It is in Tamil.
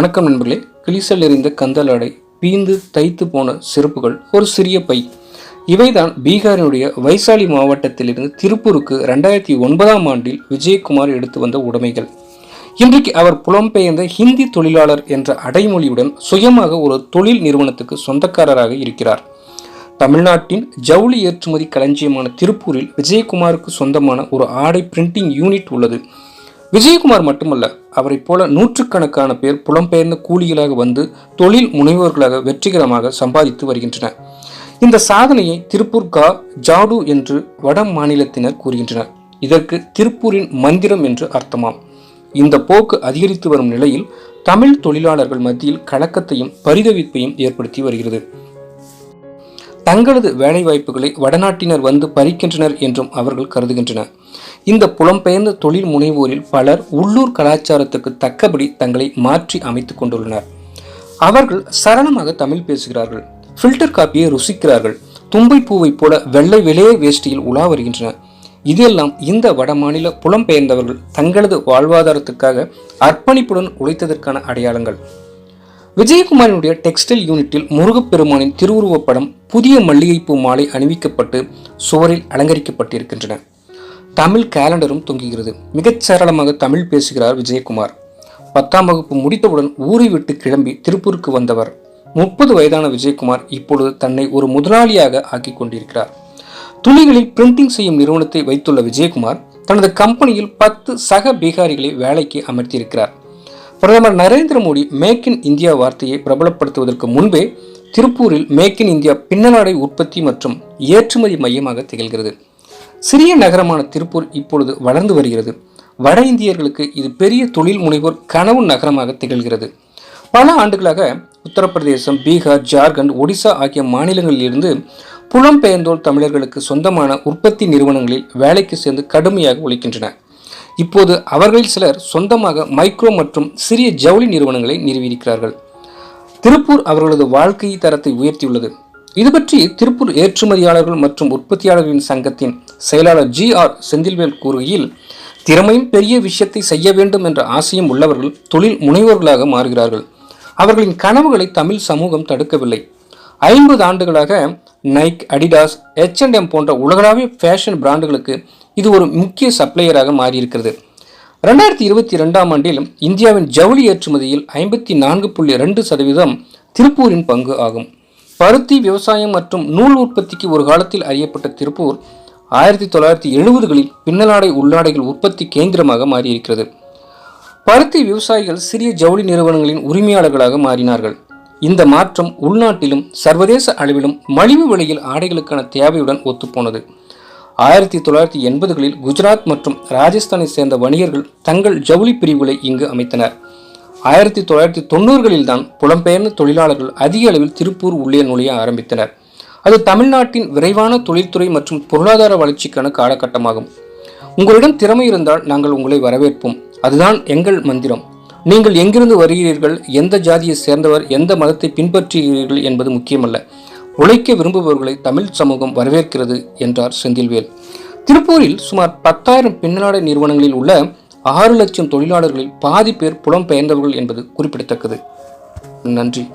வணக்கம் நண்பர்களே. கிளிசல் எறிந்த கந்தலாடை பீந்து தைத்து போன செருப்புகள் ஒரு சிறிய பை. இவைதான் பீகாரினுடைய வைசாலி மாவட்டத்திலிருந்து திருப்பூருக்கு ரெண்டாயிரத்தி ஒன்பதாம் ஆண்டில் விஜயகுமார் எடுத்து வந்த உடைமைகள். இன்றைக்கு அவர் புலம்பெயர்ந்த ஹிந்தி தொழிலாளர் என்ற அடைமொழியுடன் சுயமாக ஒரு தொழில் நிறுவனத்துக்கு சொந்தக்காரராக இருக்கிறார். தமிழ்நாட்டின் ஜவுளி ஏற்றுமதி களஞ்சியமான திருப்பூரில் விஜயகுமாருக்கு சொந்தமான ஒரு ஆடை பிரிண்டிங் யூனிட் உள்ளது. விஜயகுமார் மட்டுமல்ல அவரைப் போல நூற்றுக்கணக்கான பேர் புலம்பெயர்ந்த கூலிகளாக வந்து தொழில் முனைவோர்களாக வெற்றிகரமாக சம்பாதித்து வருகின்றனர். இந்த சாதனையை திருப்பூர் கா. ஜாடு என்று வட மாநிலத்தினர் கூறுகின்றனர். இதற்கு திருப்பூரின் மந்திரம் என்று அர்த்தமாம். இந்த போக்கு அதிகரித்து வரும் நிலையில் தமிழ் தொழிலாளர்கள் மத்தியில் கலக்கத்தையும் பரிதவிப்பையும் ஏற்படுத்தி வருகிறது. தங்களது வேலைவாய்ப்புகளை வடநாட்டினர் வந்து பறிக்கின்றனர் என்றும் அவர்கள் கருதுகின்றனர். இந்த புலம்பெயர்ந்த தொழில் முனைவோரில் பலர் உள்ளூர் கலாச்சாரத்துக்கு தக்கபடி தங்களை மாற்றி அமைத்துக் கொண்டுள்ளனர். அவர்கள் சரளமாக தமிழ் பேசுகிறார்கள். ஃபில்டர் காப்பியை ருசிக்கிறார்கள். தும்பை பூவைப் போல வெள்ளை வெளியே வேஷ்டியில் உலா வருகின்றனர். இதெல்லாம் இந்த வடமாநில புலம்பெயர்ந்தவர்கள் தங்களது வாழ்வாதாரத்துக்காக அர்ப்பணிப்புடன் உழைத்ததற்கான அடையாளங்கள். விஜயகுமாரினுடைய டெக்ஸ்டைல் யூனிட்டில் முருகப்பெருமானின் திருவுருவப் படம் புதிய மல்லிகைப்பூ மாலை அணிவிக்கப்பட்டு சுவரில் அலங்கரிக்கப்பட்டிருக்கின்றன. தமிழ் கேலண்டரும் தொங்குகிறது. மிகச் சரளமாக தமிழ் பேசுகிறார் விஜயகுமார். பத்தாம் வகுப்பு முடித்தவுடன் ஊரை விட்டு கிளம்பி திருப்பூருக்கு வந்தவர். முப்பது வயதான விஜயகுமார் இப்பொழுது தன்னை ஒரு முதலாளியாக ஆக்கிக் கொண்டிருக்கிறார். துணிகளில் பிரிண்டிங் செய்யும் நிறுவனத்தை வைத்துள்ள விஜயகுமார் தனது கம்பெனியில் பத்து சக பீகாரிகளை வேலைக்கு அமர்த்தியிருக்கிறார். பிரதமர் Narendra Modi make in India வார்த்தையை பிரபலப்படுத்துவதற்கு முன்பே திருப்பூரில் மேக் இன் இந்தியா பின்னலாடை உற்பத்தி மற்றும் ஏற்றுமதி மையமாக திகழ்கிறது. சிறிய நகரமான திருப்பூர் இப்பொழுது வளர்ந்து வருகிறது. வட இந்தியர்களுக்கு இது பெரிய தொழில் முனைவோர் கனவு நகரமாக திகழ்கிறது. பல ஆண்டுகளாக உத்தரப்பிரதேசம் பீகார் ஜார்க்கண்ட் ஒடிசா ஆகிய மாநிலங்களிலிருந்து புலம்பெயர்ந்தோர் தமிழர்களுக்கு சொந்தமான உற்பத்தி நிறுவனங்களில் வேலைக்கு சேர்ந்து கடுமையாக ஒழிக்கின்றன இப்போது அவர்களில் சிலர் சொந்தமாக மைக்ரோ மற்றும் சிறிய ஜவுளி நிறுவனங்களை நிறுவியிருக்கிறார்கள். திருப்பூர் அவர்களது வாழ்க்கை தரத்தை உயர்த்தியுள்ளது. இது பற்றி திருப்பூர் ஏற்றுமதியாளர்கள் மற்றும் உற்பத்தியாளர்களின் சங்கத்தின் செயலாளர் ஜி ஆர் செந்தில்வேல் கூறுகையில் திறமையும் பெரிய விஷயத்தை செய்ய வேண்டும் என்ற ஆசையும் உள்ளவர்கள் தொழில் முனைவோர்களாக மாறுகிறார்கள். அவர்களின் கனவுகளை தமிழ் சமூகம் தடுக்கவில்லை. ஐம்பது ஆண்டுகளாக நைக் அடிடாஸ் ஹெச்என்எம் போன்ற உலகளாவிய ஃபேஷன் பிராண்டுகளுக்கு இது ஒரு முக்கிய சப்ளையராக மாறியிருக்கிறது. ரெண்டாயிரத்தி இருபத்தி ரெண்டாம் ஆண்டில் இந்தியாவின் ஜவுளி ஏற்றுமதியில் ஐம்பத்தி நான்கு புள்ளி ரெண்டு சதவீதம் திருப்பூரின் பங்கு ஆகும். பருத்தி விவசாயம் மற்றும் நூல் உற்பத்திக்கு ஒரு காலத்தில் அறியப்பட்ட திருப்பூர் ஆயிரத்தி தொள்ளாயிரத்தி எழுபதுகளில் பின்னலாடை உள்ளாடைகள் உற்பத்தி கேந்திரமாக மாறியிருக்கிறது. பருத்தி விவசாயிகள் சிறிய ஜவுளி நிறுவனங்களின் உரிமையாளர்களாக மாறினார்கள். இந்த மாற்றம் உள்நாட்டிலும் சர்வதேச அளவிலும் மலிவு விலையில் ஆடைகளுக்கான தேவையுடன் ஒத்துப்போனது. ஆயிரத்தி தொள்ளாயிரத்தி எண்பதுகளில் குஜராத் மற்றும் ராஜஸ்தானை சேர்ந்த வணிகர்கள் தங்கள் ஜவுளி பிரிவுகளை இங்கு அமைத்தனர். ஆயிரத்தி தொள்ளாயிரத்தி தொண்ணூறுகளில் தான் புலம்பெயர்ந்த தொழிலாளர்கள் அதிக அளவில் திருப்பூர் உள்ளே நுழைய ஆரம்பித்தனர். அது தமிழ்நாட்டின் விரைவான தொழில்துறை மற்றும் பொருளாதார வளர்ச்சிக்கான காலகட்டமாகும். உங்களிடம் திறமை இருந்தால் நாங்கள் உங்களை வரவேற்போம். அதுதான் எங்கள் மந்திரம். நீங்கள் எங்கிருந்து வருகிறீர்கள் எந்த ஜாதியை சேர்ந்தவர் எந்த மதத்தை பின்பற்றுகிறீர்கள் என்பது முக்கியமல்ல. உழைக்க விரும்புபவர்களை தமிழ் சமூகம் வரவேற்கிறது என்றார் செந்தில்வேல். திருப்பூரில் சுமார் பத்தாயிரம் பின்னலாடை நிறுவனங்களில் உள்ள ஆறு லட்சம் தொழிலாளர்களில் பாதி பேர் புலம்பெயர்ந்தவர்கள் என்பது குறிப்பிடத்தக்கது. நன்றி.